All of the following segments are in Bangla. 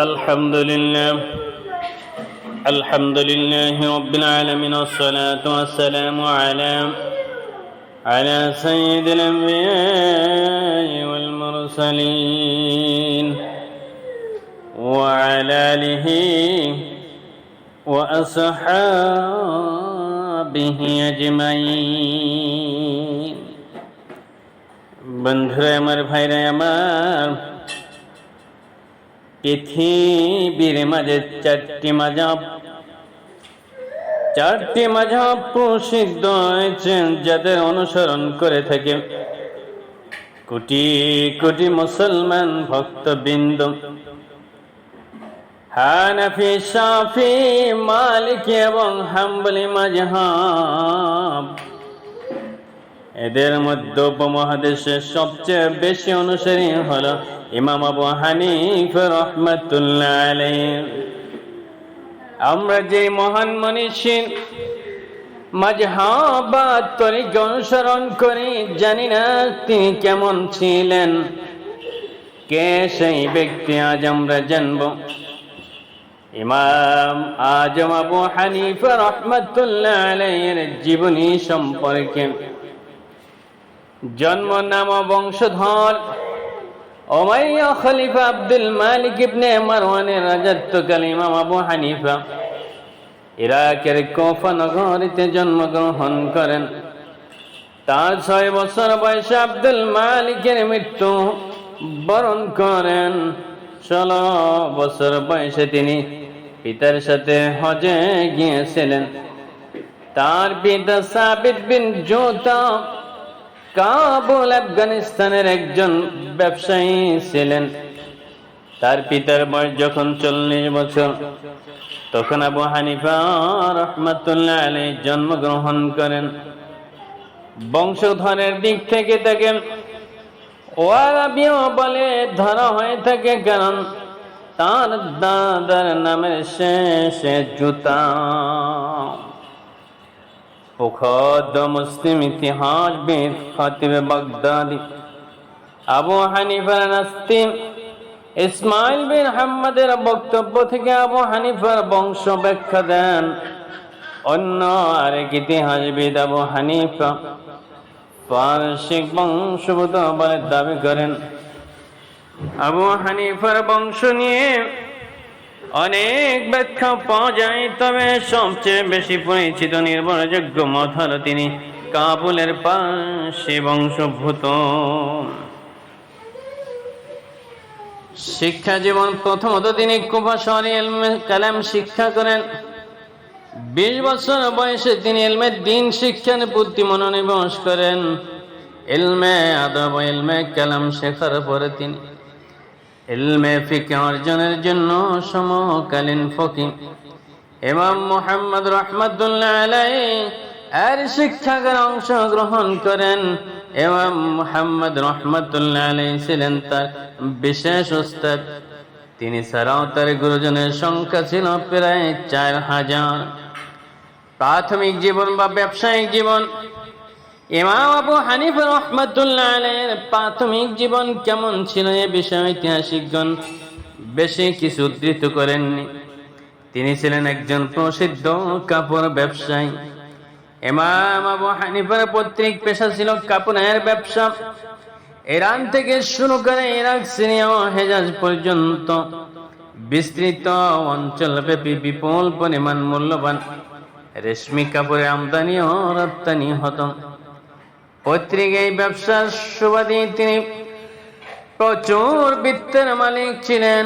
الحمد لله الحمد لله رب العالمين والصلاة والسلام على على سيد الأنبياء والمرسلين وعلى آله وأصحابه أجمعين বন্ধুরা আমার ভাইরা আমার পৃথিবীর মাঝে চারটি চারটি প্রসিদ্ধ যাদের অনুসরণ করে থাকে। কোটি কোটি মুসলমান ভক্তবৃন্দ। হানাফি, সাফি, মালিক এবং হাম্বলি এদের মধ্যে উপমহাদেশের সবচেয়ে বেশি অনুসারী হল ইমাম আবু হানিফ রহমতুল্লাহ আমরা যে মহান মনীষী অনুসরণ করি, জানি না তিনি কেমন ছিলেন। কে সেই ব্যক্তি আজ আমরা জানব? ইমাম আজম আবু হানিফ রহমতুল্লাহ আলাইয়ের জীবনী সম্পর্কে। জন্ম নাম বংশধর। ওমাইয়া খলিফা আব্দুল মালিক ইবনে মারওয়ানের রাজত্বকাল ইমাম আবু হানিফা ইরাকের কোফা নগরীতে জন্মগ্রহণ করেন। তার ছয় বছর বয়সে আব্দুল মালিকের মৃত্যু বরণ করেন। ষোলো বছর বয়সে তিনি পিতার সাথে হজে গিয়েছিলেন। তার পিতা সাবিত বিন জোতা কাবুল আফগানিস্তানের একজন ব্যবসায়ী ছিলেন। তার পিতার বয়স যখন চল্লিশ বছর, তখন আবু হানিফা রহমতুল্লাহ আলী জন্মগ্রহণ করেন। বংশধরের দিক থেকে তাকে ওয়ারাবিও বলে ধরা হয়ে থাকে, কারণ তার দাদার নামের শেষে জুতা। প্রখদ মুসলিম ইতিহাসবিদ খাতিব বাগদাদি। আবু হানিফার নাস্তিম ইসমাইল বিন হাম্মাদের বক্তব্য থেকে আবু হানিফার বংশ ব্যাখ্যা দেন। অন্য আরেক ইতিহাসবিদ আবু হানিফা পারসিক বংশভূত বলে দাবি করেন। আবু হানিফার বংশ নিয়ে অনেক ব্যাখ্যা পাওয়া যায়, তবে সবচেয়ে বেশি পরিচিত নির্ভরযোগ্য মত হল তিনি কাবুলের পাশে বংশভূত শিক্ষা জীবন প্রথমত তিনি কুফা শহরে কালাম শিক্ষা করেন। বিশ বছর বয়সে তিনি এলমের দিন শিক্ষার বুদ্ধি মনোনিবেশ করেন। এলমে আদব এলমে কালাম শেখার পরে তিনি এলমে ফিকে অর্জনের জন্য সমকালীন ফকি ইমাম মোহাম্মদ রহমতুল্লাহ আলাই এর শিক্ষাগার অংশগ্রহণ করেন। ইমাম মোহাম্মদ রহমতুল্লাহ আলাই ছিলেন তার বিশেষ উস্তাদ তিনি ছাড়াও তার গুরুজনের সংখ্যা ছিল প্রায় চার হাজার। প্রাথমিক জীবন বা ব্যবসায়িক জীবন ইমাম আবু হানিফ রহমতুল্লাহ আলাইয়ের প্রাথমিক জীবন কেমন ছিল এ বিষয়ে ঐতিহাসিকগণ বেশি কিছু উদ্ধৃত করেননি। তিনি ছিলেন একজন প্রসিদ্ধ কাপড় ব্যবসায়ী। ইমাম আবু হানিফার পৈতৃক পেশা ছিল কাপড়ের ব্যবসা। ইরান থেকে শুরু করে ইরাক, সিরিয়া ও হেজাজ পর্যন্ত বিস্তৃত অঞ্চলব্যাপী বিপুল পরিমাণ মূল্যবান রেশমি কাপড়ের আমদানি ও রপ্তানি হতো। পৈতৃক এই ব্যবসার সুবাদী তিনি প্রচুর বৃত্তের মালিক ছিলেন।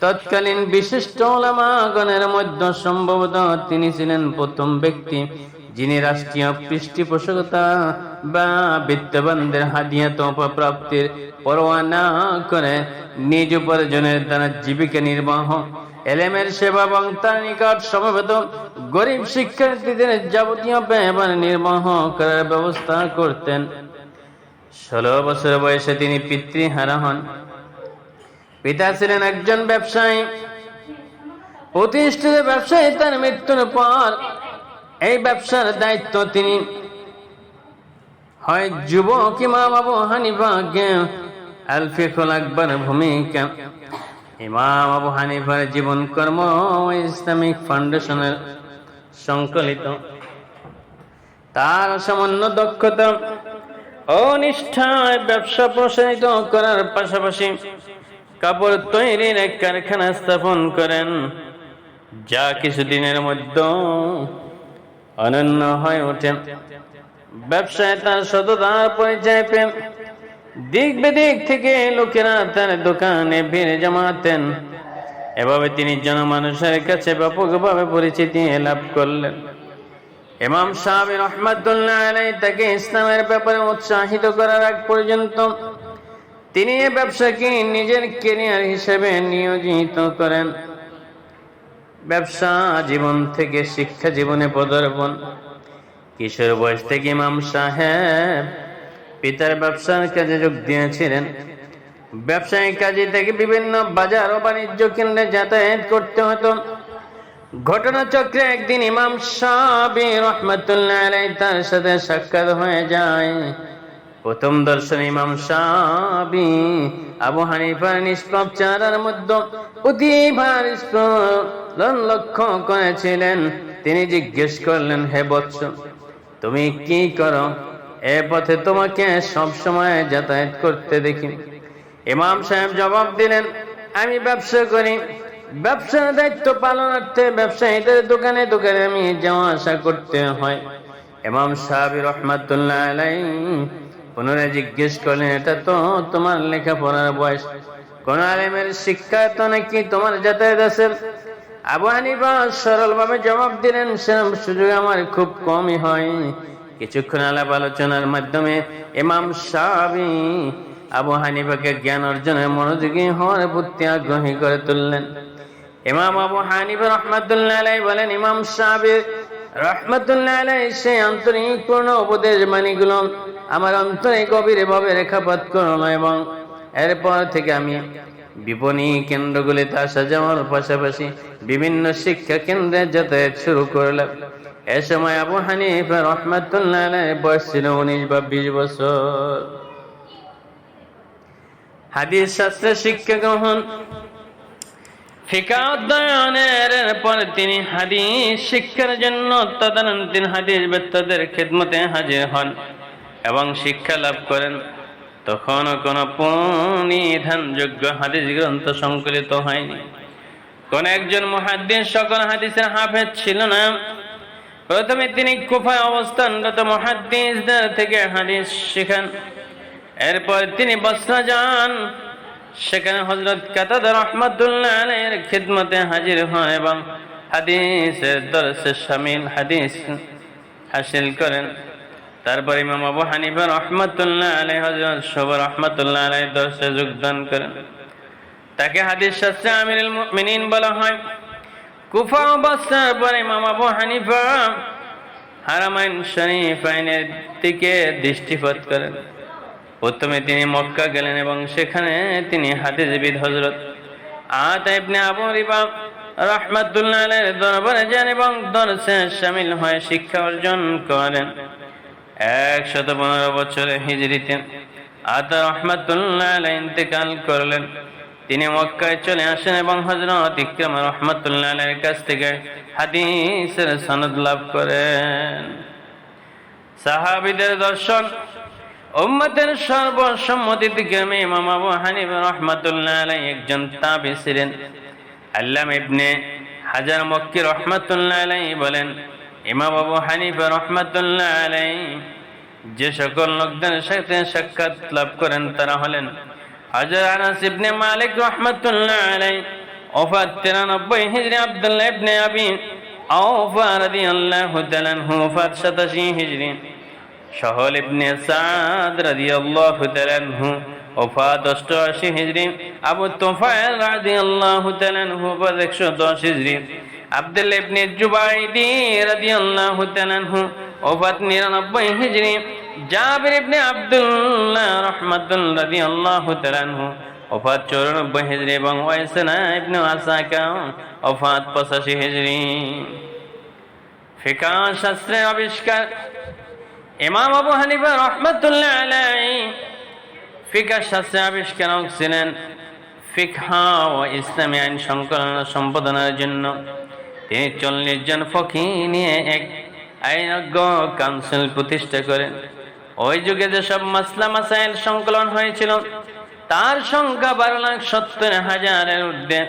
তৎকালীন বিশিষ্ট ওলামাগণের মধ্যে সম্ভবত তিনি ছিলেন প্রথম ব্যক্তি যিনি রাষ্ট্রীয় পৃষ্ঠপোষকতা বা বিত্তবানদের হাদিয়া তোপা প্রাপ্তির পরোয়া না করে নিজ উপার্জনের দ্বারা জীবিকা নির্বাহ এলেমের সেবা এবং তার নিকট সমবেত গরিব শিক্ষার্থীদের যাবতীয় ব্যবহার নির্বাহ করার ব্যবস্থা করতেন। ষোলো বছর বয়সে তিনি পিতৃহারা হন। পিতা ছিলেন একজন ব্যবসায়ী। প্রতিষ্ঠিত ব্যবসায়ী তার মৃত্যুর পর এই ব্যবসার দায়িত্ব তিনি হয় যুবক ইমাম আবু হানিফাকে আলফিকুল আকবর ভূমিকা ইমাম আবু হানিফার জীবন কর্ম ইসলামিক ফাউন্ডেশনের সংকলিত। তার সামান্য দক্ষতা ও নিষ্ঠায় ব্যবসা প্রসারিত করার পাশাপাশি কাপড় তৈরির এক কারখানা স্থাপন করেন, যা কিছুদিনের মধ্যে অনন্য হয়ে ওঠে। ব্যবসায় তার সততার পরিচয় পেন দিক বেদিক থেকে লোকেরা তার দোকানে ভিড় জমাতেন। এভাবে তিনি জনমানুষের কাছে ব্যাপকভাবে পরিচিতি লাভ করলেন। ইমাম সাহেব রহমাতুল্লাহ তাকে ইসলামের ব্যাপারে উৎসাহিত করার আগ পর্যন্ত তিনি এ ব্যবসাকে নিজের কেরিয়ার হিসেবে নিয়োজিত করেন। ব্যবসা জীবন থেকে শিক্ষা জীবনে পদার্পণ। কিশোর বয়স থেকে ইমাম সাহেব পিতার ব্যবসার কাজে যোগ দিয়েছিলেন। ব্যবসায়িক কাজে থেকে বিভিন্ন বাজার ও বাণিজ্য কেন্দ্রে যাতায়াত করতে হতো। ঘটনাচক্রে একদিন ইমাম সাবি রহমতুল্লাহ তার সাথে সাক্ষাৎ হয়ে যায়। প্রথম দর্শন ইমাম সাবি আবু হানিফার নিষ্পাপ চারার মধ্যে প্রতিভার লক্ষ্য করেছিলেন। তিনি জিজ্ঞেস করলেন, হে বৎস, তুমি কি করো? এ পথে তোমাকে সব সময় যাতায়াত করতে দেখি। ইমাম সাহেব জবাব দিলেন, আমি ব্যবসা করি। ব্যবসার দায়িত্ব পালনার্থে ব্যবসায়ীদের দোকানে দোকানে আমি যাওয়া আসা করতে হয়। ইমাম সাহেব রহমাতুল্লাহ আলাই পুনরায় জিজ্ঞেস করলেন, এটা তো তোমার লেখাপড়ার বয়স। কোন আলেমের শিক্ষা তো নাকি তোমার যাতায়াত আছে? আবু হানিফা সরল ভাবে জবাব দিলেন সেরকম সুযোগ আমার খুব কমই হয়। কিছুক্ষণ আলাপ আলোচনার মাধ্যমে ইমাম সাহাবি আবু হানিফাকে জ্ঞান অর্জনের মনোযোগী হওয়ার প্রতি আগ্রহী করে তুললেন। ইমাম আবু হানিফা রহমতুল্লাহ আলাই বলেন, ইমাম সাহাবির রহমতুল্লাহ আলাই সেই আন্তরিক পূর্ণ উপদেশ বাণীগুলো আমার অন্তরে গভীরে ভাবে রেখাপাত করল এবং এরপর থেকে আমি বিপণী কেন্দ্রগুলিতে আসা যাওয়ার পাশাপাশি বিভিন্ন শিক্ষা কেন্দ্রে যাতায়াত শুরু করলাম। এ সময় আবু রহমতুল্লাহ বয়স ছিল উনিশ বা বিশ বছর। হাদিস শিক্ষা গ্রহণ। ফিকা অধ্যয়নের পর তিনি হাদিস শিক্ষার জন্য তদানীন্তন হাদিস খেদমতে হাজির হন এবং শিক্ষা লাভ করেন। তখনও কোনো পরিধানযোগ্য হাদিস গ্রন্থ সংকলিত হয়নি। কোন একজন মহাদ্দিন সকল হাদিসের হাফেজ ছিল না। প্রথমে তিনি কুফায় অবস্থানরত মহাদ্দিসদের থেকে হাদিস শিখান। এরপর তিনি বসরা যান, সেখানে হজরত কাতাদ রহমতুল্লাহ আলাইয়ের খিদমতে হাজির হন এবং হাদিসের দরসে সামিল হাদিস হাসিল করেন। তারপর ইমাম আবু হানিফা রহমতুল্লাহ আলাই হজরত শোভ রহমতুল্লাহ আলাই দর্শে যোগদান করেন। তাকে হাদিস শাস্ত্রে আমিরুল মুমিনিন বলা হয়। কুফা অবস্থার পর আবু হানিফা হারামাইন শরীফ দিকে দৃষ্টিপাত করেন। প্রথমে তিনি মক্কা গেলেন এবং সেখানে তিনি হাদিসবিদ হজরত আত ইবনে আবু রিবা রহমাতুল্লাহ আলাইহির দরবারে যান এবং দরসে শামিল হয়ে শিক্ষা অর্জন করেন। একশত পনেরো বছরে হিজরিতে আত রহমাতুল্লাহ ইন্তেকাল করলেন। তিনি মক্কায় চলে আসেন এবং হজরত ইকরাম রহমাতুল্লাহ কাছ থেকে হাদিসের সনদ লাভ করেন। সাহাবিদের দর্শন, উম্মতের সর্বসম্মতিতে ক্রমে ইমাম আবু হানিফ রহমাতুল্লাহ আলাই একজন তাবি ছিলেন। আল্লাম ইবনে হাজার মক্কি রহমাতুল্লাহ আলাই বলেন, ইমাম আবু হানিফ রহমাতুল্লাহ আলাই যে সকল লোকদের সাথে সাক্ষাৎ লাভ করেন তারা হলেন হাজার আনাস ইবনে মালিক রহমাতুল্লাহ আলাই ওফাত তিরানব্বই হিজরি আব্দুল্লাহ ইবনে আবি আওফা রাদিয়াল্লাহু তাআলা আনহু, ওফাত 87 হিজরি। সহল ইবনে সাদ রাদিয়াল্লাহু তাআলা আনহু, ওফাত 88 হিজরি। আবু তুফাইল রাদিয়াল্লাহু তাআলা আনহু, ওফাত 110 হিজরি। আব্দুল্লাহ ইবনে জুবাইদি রাদিয়াল্লাহু তাআলা আনহু, ওফাত 99 হিজরি। জাবির ইবনে আব্দুল্লাহ রাহমাতুল্লাহ রাদিয়াল্লাহু তাআলা আনহু, ওফাত 94 হিজরি এবং ওয়াইসনা ইবনে আসাকা ওফাত 85 হিজরি। ফিকা শাস্ত্রে আবিষ্কার, ইমাম আবু হানিফা রহমতুল্লাহ আলাই ফিকা শাস্ত্রে আবিষ্কারক ছিলেন ফিকহা ও ইসলামী আইন সংকলন সম্পাদনার জন্য। তিনি চল্লিশ জন ফকি নিয়ে এক আইনজ্ঞ কাউন্সিল প্রতিষ্ঠা করেন। ওই যুগে যেসব মাসলা মাসাইল সংকলন হয়েছিল, তার সংখ্যা বারো লাখ সত্তর হাজারের ঊর্ধ্বে।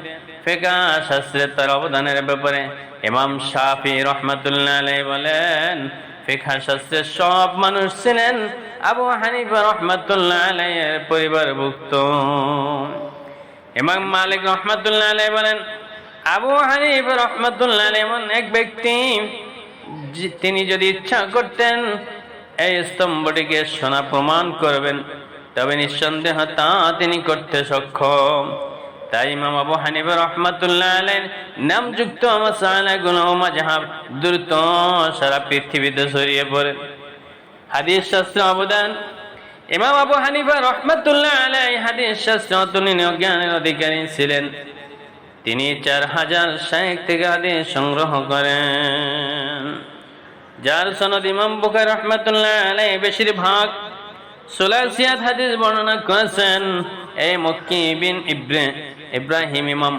ফেকা শাস্ত্রে তার অবদানের ব্যাপারে ইমাম শাফি রহমাতুল্লাহ বলেন ফিকহা শাস্ত্রের সব মানুষ ছিলেন আবু হানিফা রহমাতুল্লাহ আলাইয়ের পরিবারভুক্ত। ইমাম মালিক রহমাতুল্লাহ আলাই বলেন, আবু হানিফা রহমাতুল্লাহ এমন এক ব্যক্তি তিনি যদি ইচ্ছা করতেন এই স্তম্ভটিকে সোনা প্রমাণ করবেন। তবে নিঃসন্দেহ তা তিনি করতে সক্ষম। তাই ইমাম আবু হানিফা রহমাতুল্লাহ আলাইহির নামযুক্ত মাসালাগুলো ও মাযহাব দ্রুত সারা পৃথিবীতে ছড়িয়ে পড়ে। হাদিস শাস্ত্র অবদান। ইমাম আবু হানিফা রহমাতুল্লাহ আলাই হাদিস শাস্ত্র অতুলনীয় জ্ঞানের অধিকারী ছিলেন। তিনি চার হাজার ষাট থেকে সংগ্রহ করেন। যার সনদ ইমাম বুখার রহমাতুল্লাহ আলাই বেশিরভাগ। সুলাসিয়াত হাদিস বর্ণনা করেছেন, এই মক্কি বিন ইব্রে, ইব্রাহিম ইমাম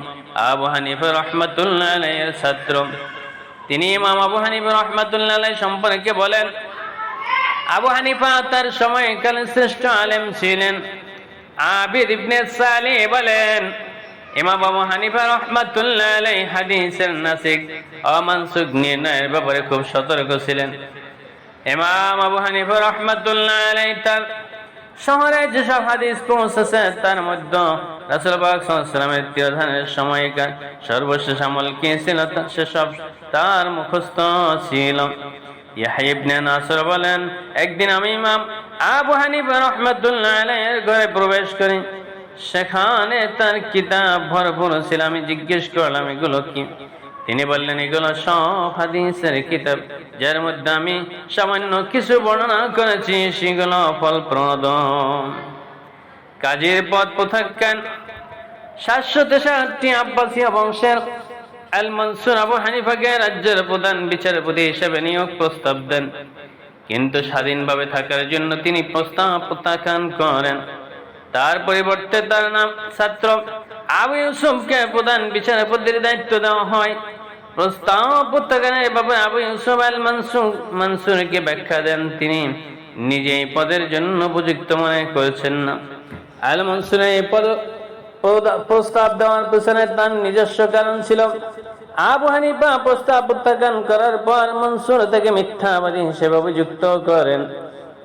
আবু হানিফা রহমাতুল্লাহ আলাইয়ের ছাত্র। তিনি ইমাম আবু হানিফা রহমাতুল্লাহ আলাই সম্পর্কে বলেন, আবু হানিফা তার সময়কালে শ্রেষ্ঠ আলেম ছিলেন। আবিদ ইবনে সালি বলেন ইমাম আবু হানিফা রহমাতুল্লাহ আলাই হাদিসের নাসিক অমানসুক নির্ণয়ের ব্যাপারে খুব সতর্ক ছিলেন। ইমাম আবু হানিফা রহমাতুল্লাহ আলাই তার শহরে যেসব হাদিস পৌঁছেছে, তার মধ্যে রাসুল পাক সাল্লামের তিরোধানের সময়কার সর্বশেষ আমল কি ছিল? সেসব তার মুখস্থ ছিল। ইয়াহয়া ইবনে নাসর বলেন, একদিন আমি ইমাম আবু হানিফা রহমাতুল্লাহ আলাইহির ঘরে প্রবেশ করি সেখানে তার কিতাব ভরপুর ছিল। আমি জিজ্ঞেস করলাম, এগুলো কি? তিনি বললেন, এগুলো সব হাদিসের কিতাব। যার মধ্যে আমি সামান্য কিছু বর্ণনা করেছি, সেগুলো ফলপ্রদ। কাজের পথ প্রত্যাখ্যান সাতশো তেষট্টি আব্বাসীয় বংশের আল মনসুর আবু হানিফাকে রাজ্যের প্রধান বিচারপতি হিসেবে নিয়োগ প্রস্তাব দেন। কিন্তু স্বাধীনভাবে থাকার জন্য তিনি প্রস্তাব প্রত্যাখ্যান করেন। তার পরিবর্তে তার নাম ছাত্র আবু ইউসুফকে প্রধান বিচারপতির দায়িত্ব দেওয়া হয়। প্রস্তাব প্রত্যাখ্যানের ব্যাপারে আবু ইউসুফ আল মনসুর, মনসুরকে ব্যাখ্যা দেন তিনি। নিজে এই পদের জন্য উপযুক্ত মনে করেছেন না। আল মনসুর এই পদ প্রস্তাব দেওয়ার পিছনে তার নিজস্ব কারণ ছিল। আবু হানিফা প্রস্তাব প্রত্যাখ্যান করার পর মনসুর থেকে মিথ্যাবাদী হিসেবে অভিযুক্ত করেন।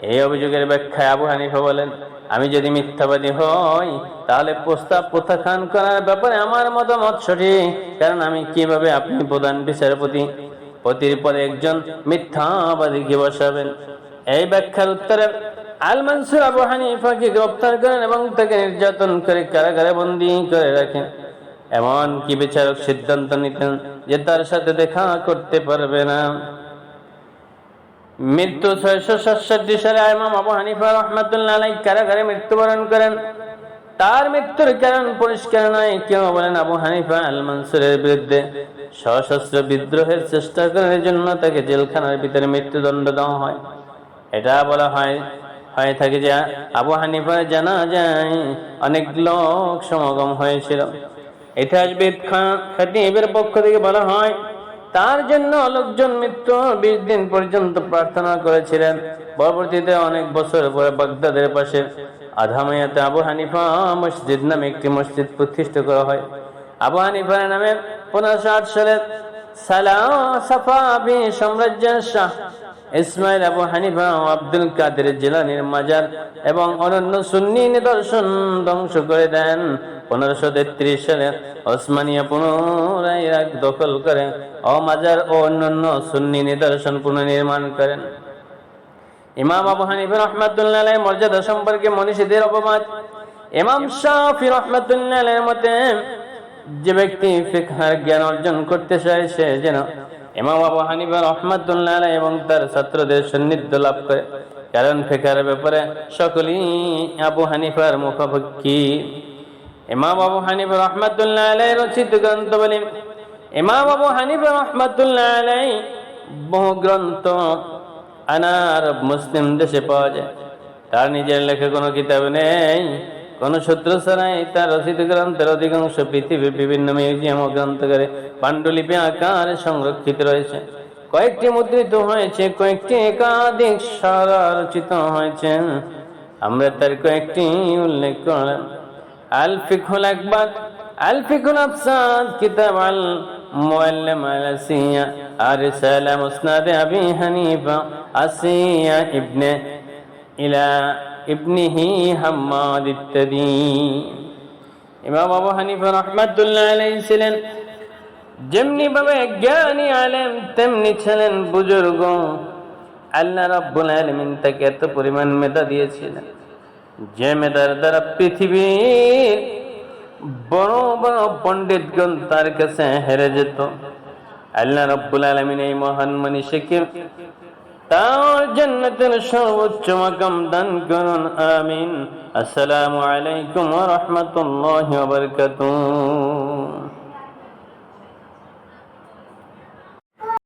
এই অভিযোগের ব্যাখ্যায় আবু হানিফা বলেন আমি যদি মিথ্যাবাদী হই, তাহলে প্রস্তাব প্রত্যাখ্যান করার ব্যাপারে আমার মতামত সঠিক। কারণ আমি কীভাবে আপনি প্রধান বিচারপতি? পতির পরে একজন মিথ্যাবাদীকে বসাবেন এই ব্যাখ্যার উত্তরে আল মনসুর আবু হানিফাকে গ্রেফতার করেন এবং তাকে নির্যাতন করে কারাগারে বন্দি করে রাখেন। এমন কি বিচারক সিদ্ধান্ত নিতেন যে তার সাথে দেখা করতে পারবে না। মৃত্যু ছয়শো সাতষট্টি সালে ইমাম আবু হানিফা রহমাতুল্লাহ আলাই কারাগারে মৃত্যুবরণ করেন। তার মৃত্যুর কারণ পরিষ্কার নয়, কেউ বলেন আবু হানিফা আল মনসুরের বিরুদ্ধে সশস্ত্র বিদ্রোহের চেষ্টা করার জন্য তাকে জেলখানার ভিতরে মৃত্যুদণ্ড দেওয়া হয়। এটা বলা হয়, হয়ে থাকে যে আবু হানিফা জানা যায় অনেক লোক সমাগম হয়েছিল। ইতিহাসবিদ খান খাতিবের পক্ষ থেকে বলা হয় তার জন্য লোকজন মৃত্যু বিশ দিন পর্যন্ত প্রার্থনা করেছিলেন। পরবর্তীতে অনেক বছর পরে বাগদাদের পাশে আধামাইয়াতে আবু হানিফা মসজিদ নামে একটি মসজিদ প্রতিষ্ঠা করা হয়। আবু হানিফা নামে পনেরোশো আট সালা সাফাবি সাম্রাজ্যের শাহ ইসমাইল আবু আব্দুল কাদের জিলানির মাজার এবং অনন্য সুন্নি নিদর্শন ধ্বংস করে দেন। পনেরোশো তেত্রিশ সালে ওসমানিয়া পুনরায় ইরাক দখল করে ও মাজার ও অন্যান্য সুন্নি নিদর্শন পুনর্নির্মাণ করেন। ইমাম আবু হানিফা রহমাতুল্লাহ মর্যাদা সম্পর্কে মনীষীদের অপবাদ। ইমাম শাফি রহমাতুল্লাহ মতে, যে ব্যক্তি ফিকহার জ্ঞান অর্জন করতে চায়, সে যেন ইমাম আবু হানিফা রহমাতুল্লাহ এবং তার ছাত্রদের সান্নিধ্য লাভ করে। কারণ ফিকহার ব্যাপারে সকলেই আবু হানিফার মুখাপেক্ষী। ইমাম আবু হানিফা রহমাতুল্লাহ আলাইহি রচিত গ্রন্থ বলি, ইমাম আবু হানিফা রহমাতুল্লাহ আলাইহি বহু গ্রন্থ আনার মুসলিম দেশে পাওয়া যায়। তার নিজের লেখা কোনো কিতাব নেই, কোনো সূত্র ছাড়াই তার রচিত গ্রন্থের অধিকাংশ পৃথিবীর বিভিন্ন মিউজিয়াম ও গ্রন্থগারে পাণ্ডুলিপি আকারে সংরক্ষিত রয়েছে। কয়েকটি মুদ্রিত হয়েছে, কয়েকটি একাধিক সারা রচিত হয়েছে। আমরা তার কয়েকটি উল্লেখ করলাম। আল ফিকুল আকবর, আল ফিকুল আফসাদ কিতাব আল মুআল্লাম আল আসিয়া, আর রিসালা মুসনাদ আবি হানিফা, আসিয়া ইবনে, ইলা ইবনিহি হাম্মাদ ইত্যাদি ইমাম আবু হানিফা রহমাতুল্লাহ আলাইহি ছিলেন, যেমনি ভাবে জ্ঞানী আলেম, তেমনি ছিলেন বুজুর্গ। আল্লাহ রাব্বুল আলামিন তাকে এত পরিমাণ মেধা দিয়েছিলেন। যে মেধার দ্বারা পৃথিবীর বড় বড় পণ্ডিতগণ তার কাছে হেরে যেত। আল্লাহ রাব্বুল আলামিন এই মহান মনীষীকে তার জান্নাতের সর্বোচ্চ মাকাম দান করুন, আমিন। আসসালামু আলাইকুম ওয়া রাহমাতুল্লাহি ওয়া বারাকাতুহু।